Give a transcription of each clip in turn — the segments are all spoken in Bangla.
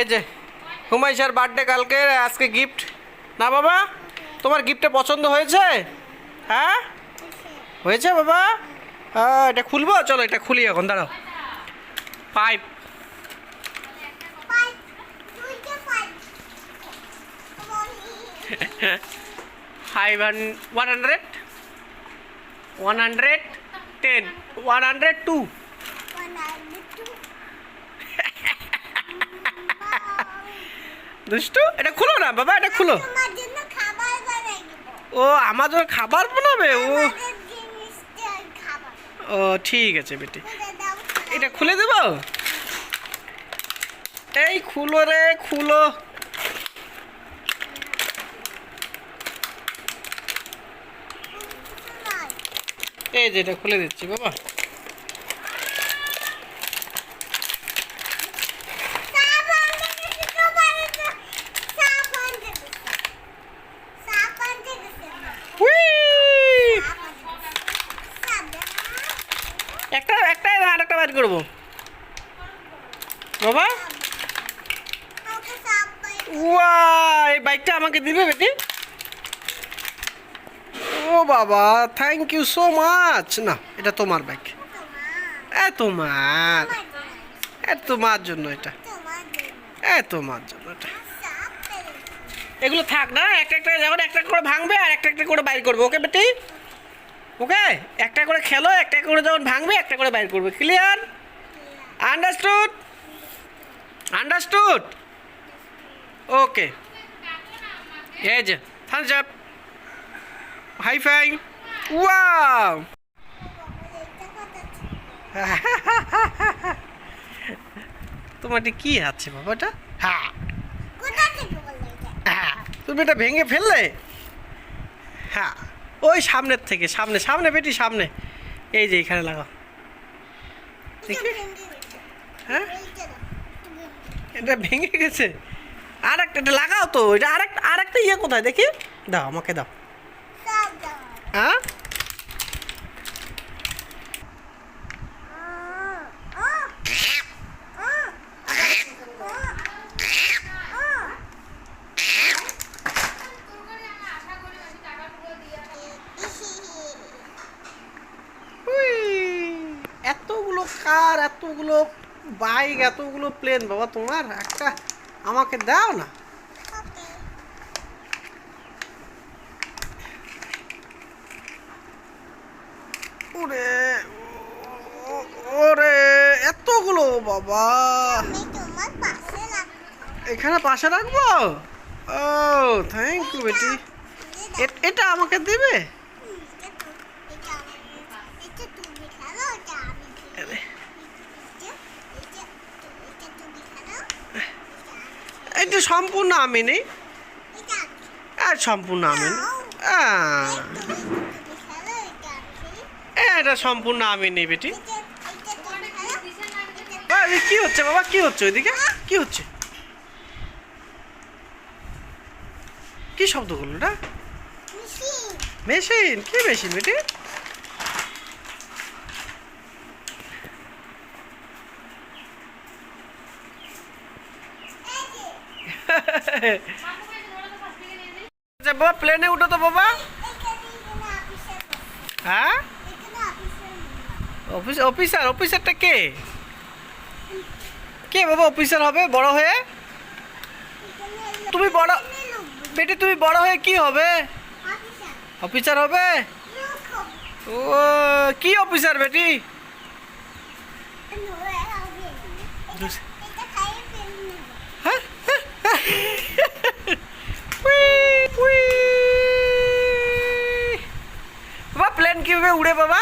এই যে হুমাইশার বার্থডে কালকে, আজকে গিফট না বাবা, তোমার গিফটটা পছন্দ হয়েছে? হ্যাঁ? হয়েছে বাবা? হ্যাঁ এটা খুলবো? চলো এটা খুলি এখন, দাঁড়াও। Pipe five one hundred one hundred ten one hundred two দুষ্টু? এটা খুলো না বাবা এটা খুলো। ও আমার জন্য খাবার বানাবে? ও। আমাদের ও ঠিক আছে বেটি। এটা খুলে দেব? এই খুলো রে খুলো। এই যে এটা খুলে দিচ্ছি বাবা সাবান থেকে তো পারে তো সাবান থেকে সাবান থেকে উই! সাবান একটা একটা আর একটা বাইর করব। বাবা। ওয়া এই বাইকটা আমাকে দিবে বেটি? ও বাবা থ্যাংক ইউ সো মাচ না, এটা তোমার বাইক এ তোমার। এ তোমার জন্য এটা। এ তোমার জন্য এটা। এগুলো থাক না একটা একটা যখন একটা করে ভাঙবে আর একটা একটা করে বাইর করবে, ওকে বেটি? ওকে? একটা করে খেলো একটা করে যখন ভাঙবে একটা করে বাইর করবে। ক্লিয়ার আন্ডারস্টুড আন্ডারস্টুড ওকে এই যে thumbs up high five wow তোমার কি আছে বাবাটা হ্যাঁ। হ্যাঁ। তুমি এটা ভেঙে ফেললে? হ্যাঁ। ওই সামনের থেকে সামনে সামনে বেটি সামনে। এই যে এখানে লাগাও। হ্যাঁ? এটা ভেঙে গেছে। আর একটা এটা লাগাও তো। এটা আরেকটা আরেকটা ইয়ে কোথায়? দেখি। দাও আমাকে দাও। হ্যাঁ উই, এতগুলো কার এতগুলো বাইক এতগুলো প্লেন বাবা তোমার একটা আমাকে দাও না। ওরে ওরে এতগুলো বাবা। এখানে পাশে রাখব? ও থ্যাংক ইউ বেটি। এটা আমাকে দেবে আরে, এটা সম্পূর্ণ আমি নেই আর সম্পূর্ণ আমি এটা সম্পূর্ণ আমি নেই বেটি। কি হচ্ছে বাবা? কি হচ্ছে ওইদিকে? কি হচ্ছে? কি শব্দ করল না মেশিন? কি মেশিন বেটি? বাবা প্লেনে উঠো তো বাবা। হ্যাঁ? অফিস অফিসার অফিসারটা কে? কে বাবা অফিসার হবে? বড় হয়ে? তুমি বড় বেটি তুমি বড় হয়ে কি হবে? অফিসার হবে? ও কি অফিসার বেটি? হ্যাঁ। কীভাবে উড়ে বাবা।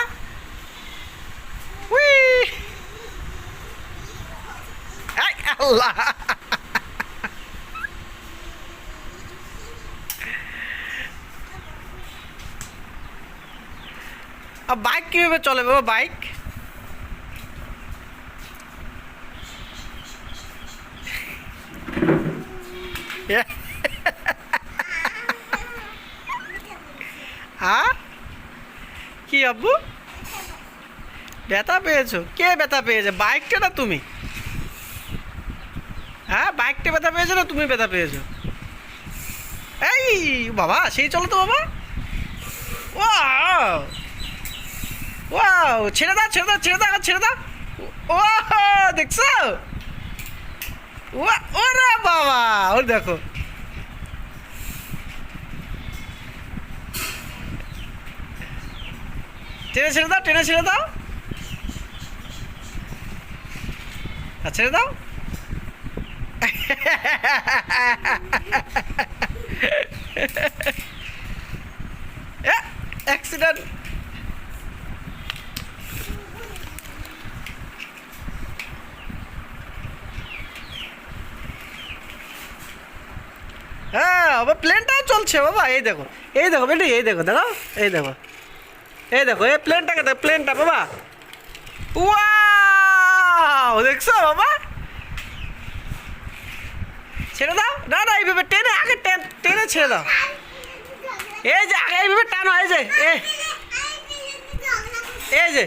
আল্লাহ। বাইক কীভাবে চলে বাবা বাইক? হ্যাঁ? কি আব্বু? ব্যথা পেয়েছ? কে ব্যথা পেয়েছে? বাইকটা না তুমি? হ্যাঁ বাইকটা ব্যথা পেয়েছ না তুমি ব্যথা পেয়েছ? এই, বাবা, সেই চলো তো বাবা। ওয়াও! ওয়াও, ছেড়ে দাও ছেড়ে দাও ছেড়ে দাও ছেড়ে দাও। ও দেখছ? ওয়া- ওরে বাবা ওর দেখো। টেনে ছেড়ে দাও, টেনে ছেড়ে দাও। আর ছেড়ে দাও। অ্যাক্সিডেন্ট হ্যাঁ বাবা প্লেনটাও চলছে, বাবা। এই দেখো এই দেখো, বেটি, এই দেখো দেখো এই দেখো। এই দেখো, এই প্লেনটাকে দেখো প্লেনটা বাবা। ওয়াও দেখছ, বাবা? ছেড়ে দাও। না না, এইভাবে টেনে, আগে টেন ছেড়ে দাও। এই যে, আগে এইভাবে টানো, এই যে এই যে